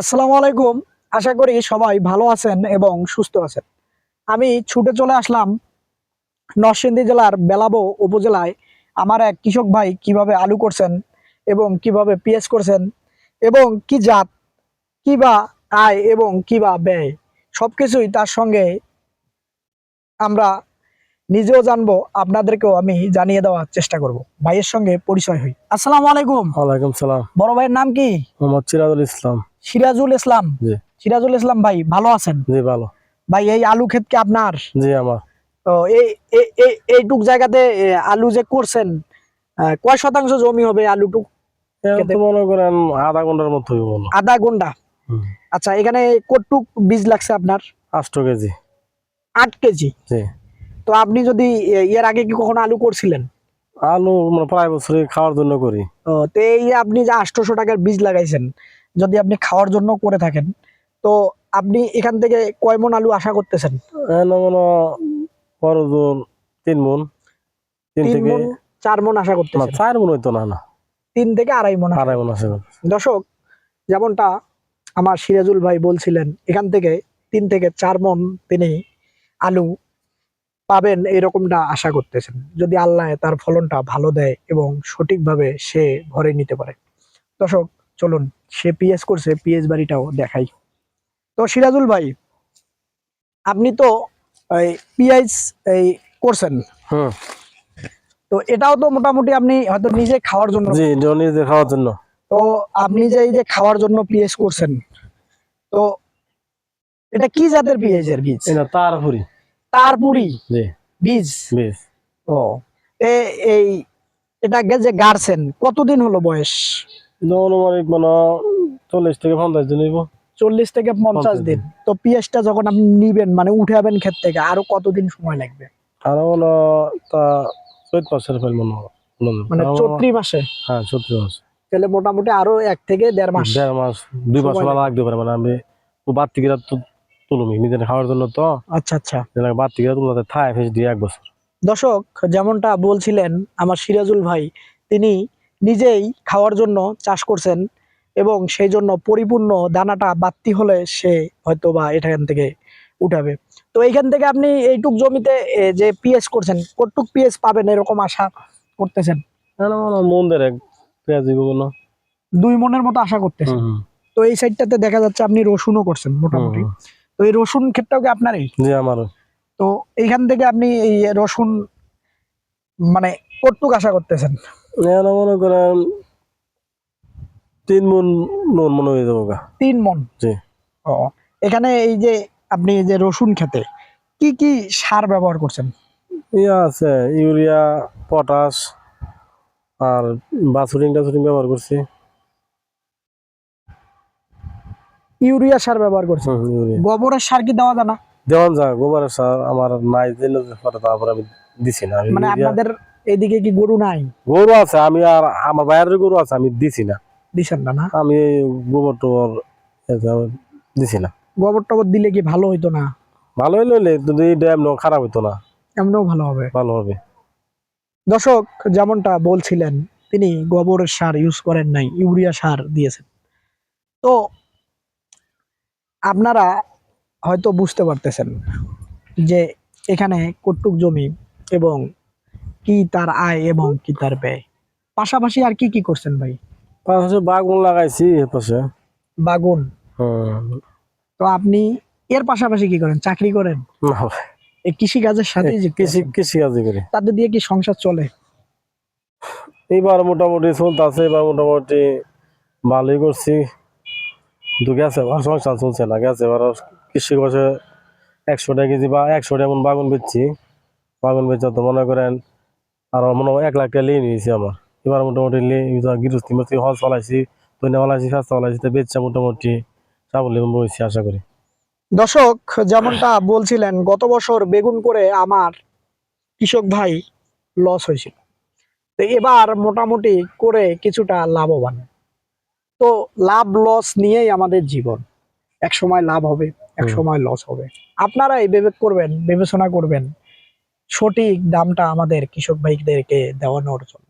আসসালামু আলাইকুম। আশা করি সবাই ভালো আছেন এবং সুস্থ আছেন। আমি ছুটে চলে আসলাম নরসিংদী জেলার বেলাবো উপজেলায়। আমার এক কৃষক ভাই কীভাবে আলু করছেন এবং কীভাবে পেঁয়াজ করছেন এবং কি জাত কি বা আয় এবং কি বা ব্যয় সবকিছুই তার সঙ্গে আমরা নিজেও জানব আপনাদেরকেও আমি জানিয়ে দেওয়ার চেষ্টা করব। ভাইয়ের সঙ্গে পরিচয় হই। আসসালামু আলাইকুম। ওয়ালাইকুম সালাম। বড় ভাইয়ের নাম কি? মোহাম্মদ সিরাজুল ইসলাম। সিরাজুল ইসলাম। সিরাজুল ইসলাম ভাই ভালো আছেন? জি ভালো। ভাই এই আলু ক্ষেত কি আপনার? জি আমার। তো এই এই- এই এইটুক জায়গাতে আলু যে করছেন কয় শতাংশ জমি হবে আলুটুক মনে করেন আধা ঘণ্টার মতো। আধা আচ্ছা এখানে বীজ লাগছে আপনার? আষ্ট কেজি। আট কেজি? জি। তো আপনি যদি এর আগে কি কখনো আলু করছিলেন? আলু মানে প্রায় বছরে খাওয়ার জন্য করি। তো এই যে আপনি যে আটশোশো টাকার বীজ লাগাইছেন যদি আপনি খাওয়ার জন্য করে থাকেন। তো আপনি এখান থেকে কয় মন আলু আশা করতেছেন? তিন মন। তিন তিন থেকে চার মন আশা করতেছেন? চার মন হইতো না না। তিন থেকে আড়াই মন আড়াই মন আছে দর্শক যেমনটা আমার সিরাজুল ভাই বলছিলেন এখান থেকে তিন থেকে চার মন তিনি আলু পাবেন এরকমটা আশা করতেছেন। যদি আল্লাহ তার ফলনটা ভালো দেয় এবং সঠিকভাবে সে ঘরে নিতে পারে। দর্শক চলুন সে পিএস করছে পিএস বাড়িটাও দেখাই। তো সিরাজুল ভাই আপনি তো এই পিএইচ এই করছেন। তো এটাও তো মোটামুটি আপনি হয়তো নিজে খাওয়ার জন্য জি নিজে খাওয়ার জন্য। তো আপনি যে এই যে খাওয়ার জন্য পিএইচ করছেন তো এটা কি জাতের পিএইচ এর বীজ? এটা তার ফুরি তারপুরি জি। বীজ? বেশ ও এই এটা গে- যে গাড়ছেন কতদিন হলো বয়স? অনুমানিক মানে চল্লিশ থেকে পঞ্চাশ দিন হইব। চল্লিশ থেকে পঞ্চাশ দিন। তো পিএইচটা যখন আপনি নিবেন মানে উঠাবেন ক্ষেত থেকে আরও কতদিন সময় লাগবে? আর মনে তা চৈত মাসের ফেল মনে। মনে চৈত্রি মাসে? হ্যাঁ চৈত্র মাস। তাহলে মোটামুটি আরও এক থেকে দেড় মাস দেড় মাস দুই মাস লাগতে পারে। মানে আমি গিরা তো তুলুমি নিজের খাওয়ার জন্য তো। আচ্ছা আচ্ছা। বাড়তি গিরা তুলতে থায় ফেস দিয়ে এক বছর। দর্শক যেমনটা বলছিলেন আমার সিরাজুল ভাই তিনি নিজেই খাওয়ার জন্য চাষ করছেন এবং সেই জন্য পরিপূর্ণ দানাটা বাড়তি হলে সে হয়তো বা এখান থেকে উঠাবে। তো এইখান থেকে আপনি এইটুক জমিতে যে পিএস করছেন কতটুক পিএস পাবেন এরকম আশা করতেছেন? এক পেঁয়াজ দিব দুই মনের মতো আশা করতেছেন। তো এই সাইডটাতে দেখা যাচ্ছে আপনি রসুনও করছেন মোটামুটি। তো এই রসুন ক্ষেতটাও কি আপনারই? জি আমার তো এইখান থেকে আপনি এই রসুন মানে কতটুক আশা করতেছেন? এখন মনে করেন তিন মন মন মনে হয়ে যাব তিন মন? জি। ও এখানে এই যে আপনি যে রসুন খেতে কি কি সার ব্যবহার করছেন? ইয়া আছে ইউরিয়া পটাশ আর বাছুরিং টাছুরিং ব্যবহার করছি। ইউরিয়া সার ব্যবহার করছেন? গোবরের সার কি দেওয়া জানা দেওয়ান যা গোবরের সার আমার নাই দিলে পরে তারপর আমি দিছি না। আমি মানে আপনাদের এদিকে কি গরু নাই? গরু আছে আমি আর আমার বাইরের গরু আছে আমি দিছি না। দিছেন না না? আমি গোবর টোবর দিছি না। গোবর টবর দিলে কি ভালো হইতো না? ভালো হইলে হইলে কিন্তু এই ড্যাম খারাপ হইতো না। এমনও ভালো হবে। ভালো হবে। দর্শক যেমনটা বলছিলেন তিনি গোবরের সার ইউজ করেন নাই ইউরিয়া সার দিয়েছেন। তো আপনারা হয়তো বুঝতে পারতেছেন যে এখানে কটুক জমি এবং কি তার আয় এবং কি তার ব্যয়? পাশাপাশি আর কি কি করছেন ভাই? পাশে বাগুন লাগাইছি পাশে। বাগুন? তো আপনি এর পাশাপাশি কি করেন? চাকরি করেন? এই কৃষি কাজের সাথে কৃষি কৃষি কাজই করি। তাদের দিয়ে কি সংসার চলে? এইবার মোটামুটি চলতেছে এবার মোটামুটি ভালোই করছি। কিন্তু গেছে এবার সংসার চলছে না গেছে। এবার কৃষি বসে একশো টাকা কেজি বা একশো টাকা এমন বাগুন বেচছি। বাগুন বেচে তো মনে করেন আর মনে হয় এক লাখ টাকা লিয়ে নিয়েছি আমার। এবার মোটামুটি গৃহস্থী মস্তি হজ চালাইছি ধন্য চালাইছি ফেস্তা চালাইছি তো বেচছে মোটামুটি স্বাবলম্বী হয়েছি আশা করি। দর্শক যেমনটা বলছিলেন গত বছর বেগুন করে আমার কৃষক ভাই লস হয়েছিল। তো এবার মোটামুটি করে কিছুটা লাভবান। তো লাভ লস নিয়েই আমাদের জীবন। এক সময় লাভ হবে এক সময় লস হবে। আপনারা এই বিবেক করবেন বিবেচনা করবেন। সঠিক দামটা আমাদের কৃষক ভাইদেরকে দেওয়ানোর জন্য।